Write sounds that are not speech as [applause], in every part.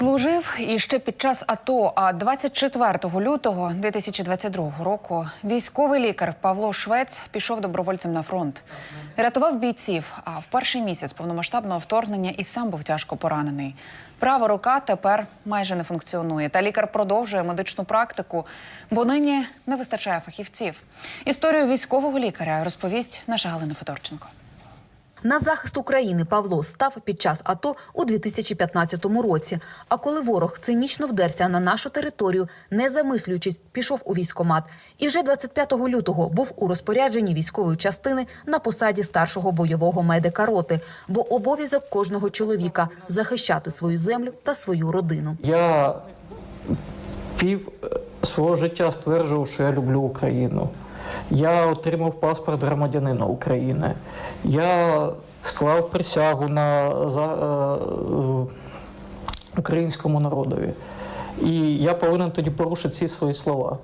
Служив і ще під час АТО. А 24 лютого 2022 року військовий лікар Павло Швець пішов добровольцем на фронт. Рятував бійців. А в перший місяць повномасштабного вторгнення і сам був тяжко поранений. Права рука тепер майже не функціонує. Та лікар продовжує медичну практику, бо нині не вистачає фахівців. Історію військового лікаря розповість наша Галина Федорченко. На захист України Павло став під час АТО у 2015 році. А коли ворог цинічно вдерся на нашу територію, не замислюючись, пішов у військомат. І вже 25 лютого був у розпорядженні військової частини на посаді старшого бойового медика роти, бо обов'язок кожного чоловіка захищати свою землю та свою родину. Я пів е, свого життя стверджував, що я люблю Україну. Я отримав паспорт громадянина України. Я склав присягу на за, е, українському народові. І я повинен тоді порушити ці свої слова.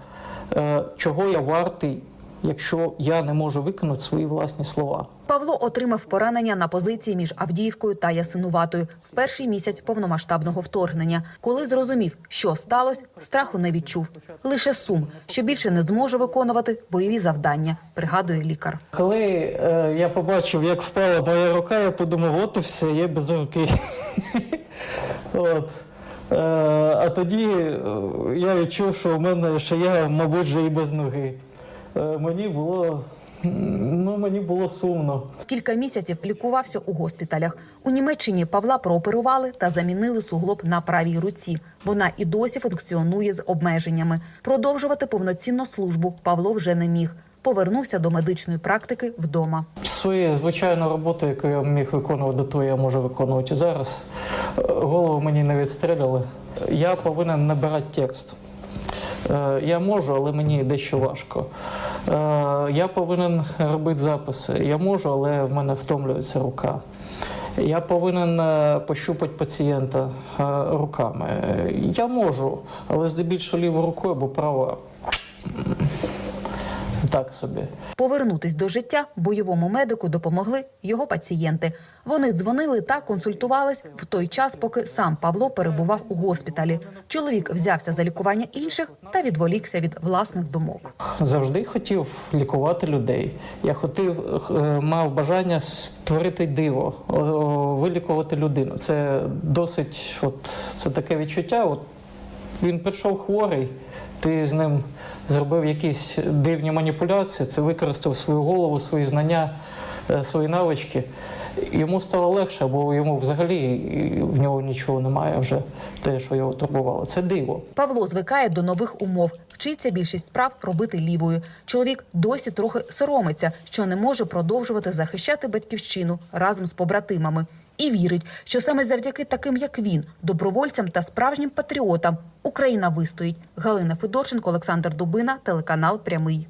Е, чого я вартий, якщо я не можу виконати свої власні слова? Павло отримав поранення на позиції між Авдіївкою та Ясинуватою в перший місяць повномасштабного вторгнення. Коли зрозумів, що сталося, страху не відчув. Лише сум, що більше не зможе виконувати бойові завдання, пригадує лікар. Коли е, я побачив, як впала моя рука, я подумав, от і все, я без руки. [laughs] от. Е, а тоді е, я відчув, що в мене, що я, мабуть, вже і без ноги. Е, мені було. Ну, мені було сумно. Кілька місяців лікувався у госпіталях. У Німеччині Павла прооперували та замінили суглоб на правій руці. Вона і досі функціонує з обмеженнями. Продовжувати повноцінну службу Павло вже не міг. Повернувся до медичної практики вдома. Свою звичайну роботу, яку я міг виконувати того, я можу виконувати зараз. Е, Голову мені не відстріляли. Я повинен набирати текст. Е, Я можу, але мені дещо важко. Е, Я повинен робити записи. Я можу, але в мене втомлюється рука. Я повинен е, пощупати пацієнта руками. Я можу, але здебільшого лівою рукою, бо права так собі. Повернутись до життя бойовому медику допомогли його пацієнти. Вони дзвонили та консультувались в той час, поки сам Павло перебував у госпіталі. Чоловік взявся за лікування інших та відволікся від власних думок. Завжди хотів лікувати людей. Я хотів, е, мав бажання створити диво, вилікувати людину. Це досить, от це таке відчуття. От він прийшов хворий, ти з ним зробив якісь дивні маніпуляції, це використав свою голову, свої знання, свої навички. Йому стало легше, бо йому взагалі в нього нічого немає вже те, що його турбувало. Це диво. Павло звикає до нових умов, вчиться більшість справ робити лівою. Чоловік досі трохи соромиться, що не може продовжувати захищати батьківщину разом з побратимами. І вірить, що саме завдяки таким, як він, добровольцям та справжнім патріотам, Україна вистоїть. Галина Федорченко, Олександр Дубина, телеканал Прямий.